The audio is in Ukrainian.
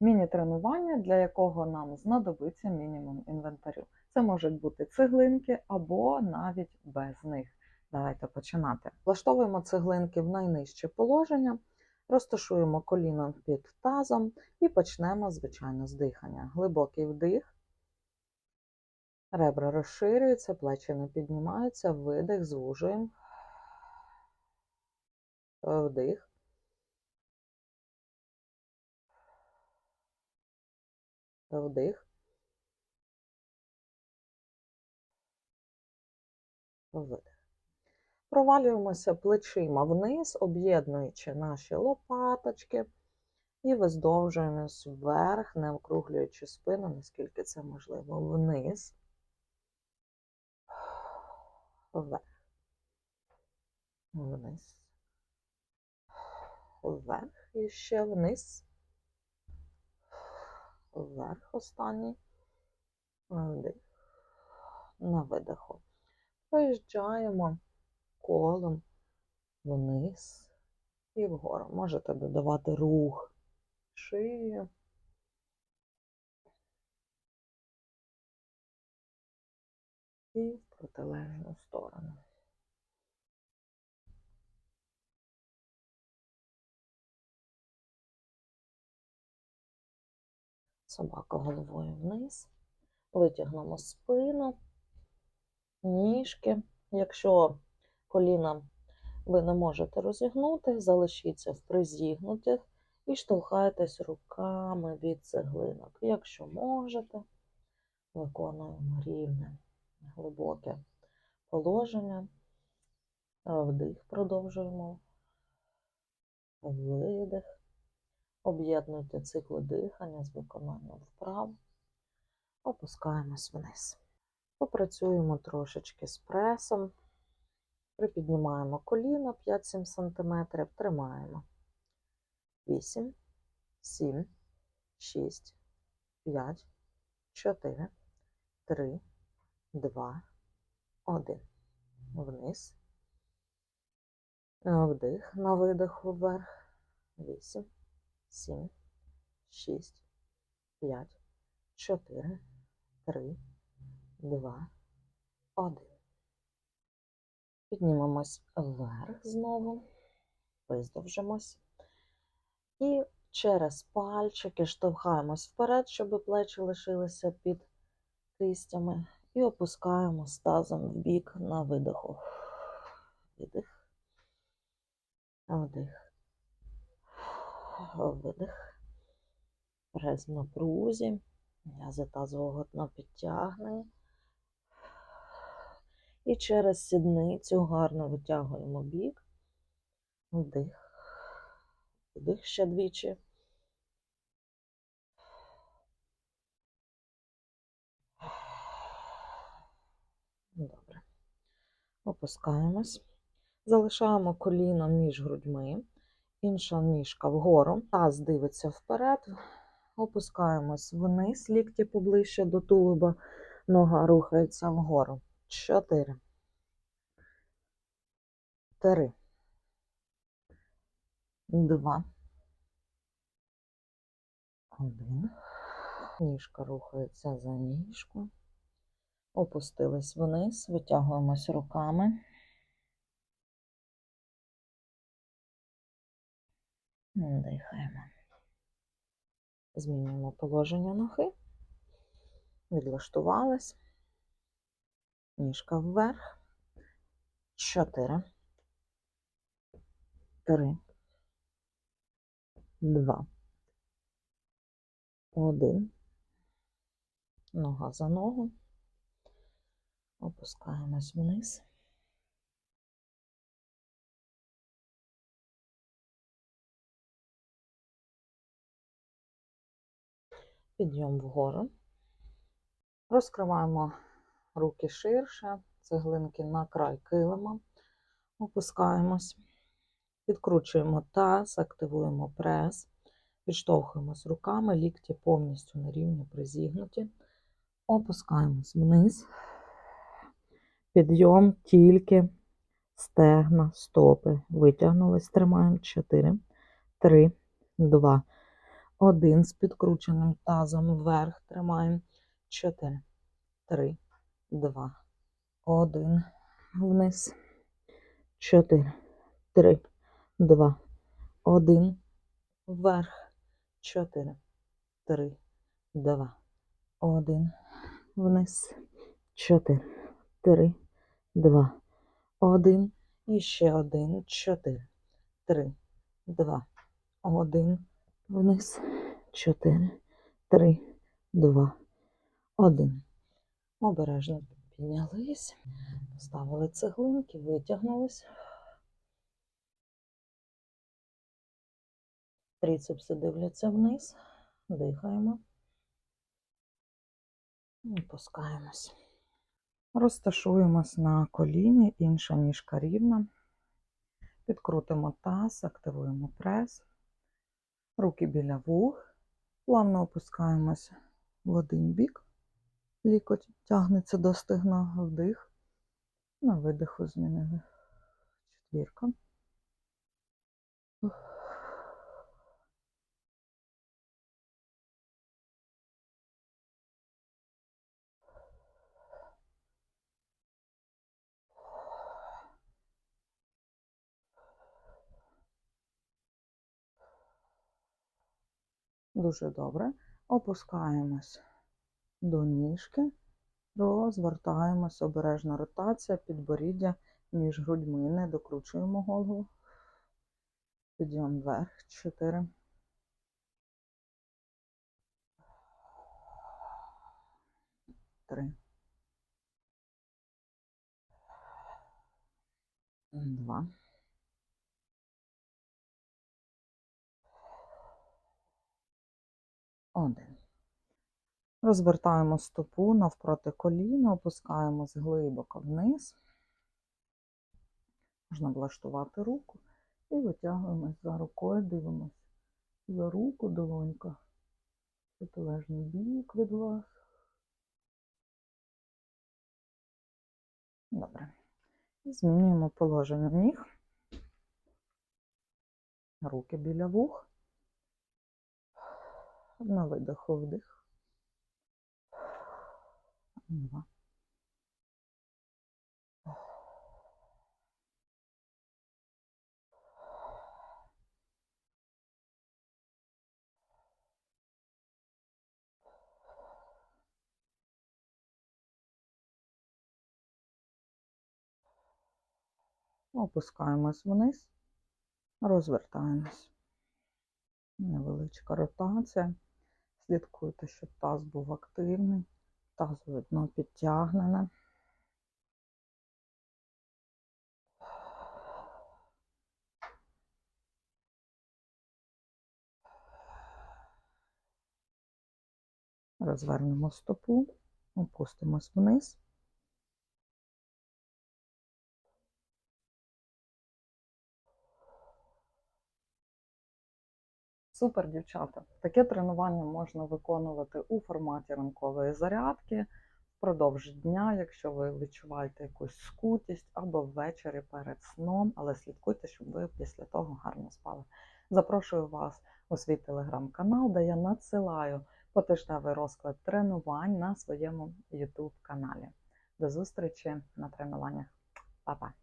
Міні-тренування, для якого нам знадобиться мінімум інвентарю. Це можуть бути цеглинки або навіть без них. Давайте починати. Влаштовуємо цеглинки в найнижче положення, розташуємо коліном під тазом і почнемо, звичайно, з дихання. Глибокий вдих. Ребра розширюються, плечі не піднімаються, видих, звужуємо. Вдих. Вдих. Видих. Провалюємося плечима вниз, об'єднуючи наші лопаточки і виздовжуємось вверх, не округлюючи спину, наскільки це можливо, вниз, вверх, вниз, вверх і ще вниз, вверх останній, вдих, на видиху. Проїжджаємо колом вниз і вгору. Можете додавати рух шиї. І в протилежну сторону. Собака головою вниз. Витягнемо спину, ніжки. Якщо коліна ви не можете розігнути, залишіться в призігнутих і штовхайтесь руками від цеглинок. Якщо можете, виконуємо рівне, глибоке положення. Вдих продовжуємо. Видих. Об'єднуйте цикли дихання з виконанням вправ. Опускаємось вниз. Попрацюємо трошечки з пресом. Припіднімаємо коліна 5-7 см, тримаємо. 8, 7, 6, 5, 4, 3, 2, 1. Вниз. Вдих на видиху вверх. 8, 7, 6, 5, 4, 3, 2, 1. Піднімемось вверх знову, виздовжимось. І через пальчики штовхаємось вперед, щоб плечі лишилися під кистями. І опускаємо тазом в бік на видиху. Видих. Вдих. Видих. Прес в напрузі. М'язи тазового дна підтягнені. І через сідницю гарно витягуємо бік. Вдих. Вдих ще двічі. Добре. Опускаємось. Залишаємо коліно між грудьми, інша ніжка вгору, таз дивиться вперед, опускаємось вниз, лікті поближче до тулуба, нога рухається вгору. Чотири. Три. Два. Один. Ніжка рухається за ніжку. Опустились вниз, витягуємось руками. Дихаємо. Змінюємо положення ноги. Відлаштувались. Ніжка вверх. Чотири. Три. Два. Один. Нога за ногу. Опускаємось вниз. Підйом вгору. Розкриваємо руки ширше, цеглинки на край килима. Опускаємось. Підкручуємо таз, активуємо прес, підштовхуємось руками, лікті повністю на рівні призігнуті. Опускаємось вниз. Підйом тільки стегна, стопи. Витягнулись, тримаємо 4, 3, 2, Один з підкрученим тазом вверх тримаємо. Чотири, три, два, один. Вниз. Чотири, три, два, один. Вверх. Чотири, три, два, один. Вниз. Чотири, три, два, один. І ще один. Чотири, три, два, один. Вниз. Чотири, три, два, один. Обережно піднялись, поставили цеглинки, витягнулись. Тріцепси дивляться вниз, дихаємо. І. Розташуємось на коліні, інша ніжка рівна. Підкрутимо таз, активуємо прес. Руки біля вух. Плавно опускаємося в один бік. Лікоть тягнеться до стегна, вдих. На видиху змінили. Четвірка. Дуже добре. Опускаємось до ніжки, розвертаємось, обережна ротація, підборіддя між грудьми, не докручуємо голову. Підйом вверх, 4. Три. Два. Один. Розвертаємо стопу навпроти коліна, опускаємось глибоко вниз. Можна влаштувати руку і витягуємось за рукою, дивимось за руку, долонька. Протилежний бік від вас. Добре. І змінюємо положення ніг. Руки біля вух. На видиху вдих. Два. Опускаємось вниз, розвертаємось. Невеличка ротація. Слідкуйте, щоб таз був активний, тазове дно підтягнене. Розвернемо стопу, опустимось вниз. Супер, дівчата. Таке тренування можна виконувати у форматі ранкової зарядки впродовж дня, якщо ви відчуваєте якусь скутість або ввечері перед сном, але слідкуйте, щоб ви після того гарно спали. Запрошую вас у свій телеграм-канал, де я надсилаю потижневий розклад тренувань на своєму YouTube каналі. До зустрічі на тренуваннях. Па-па!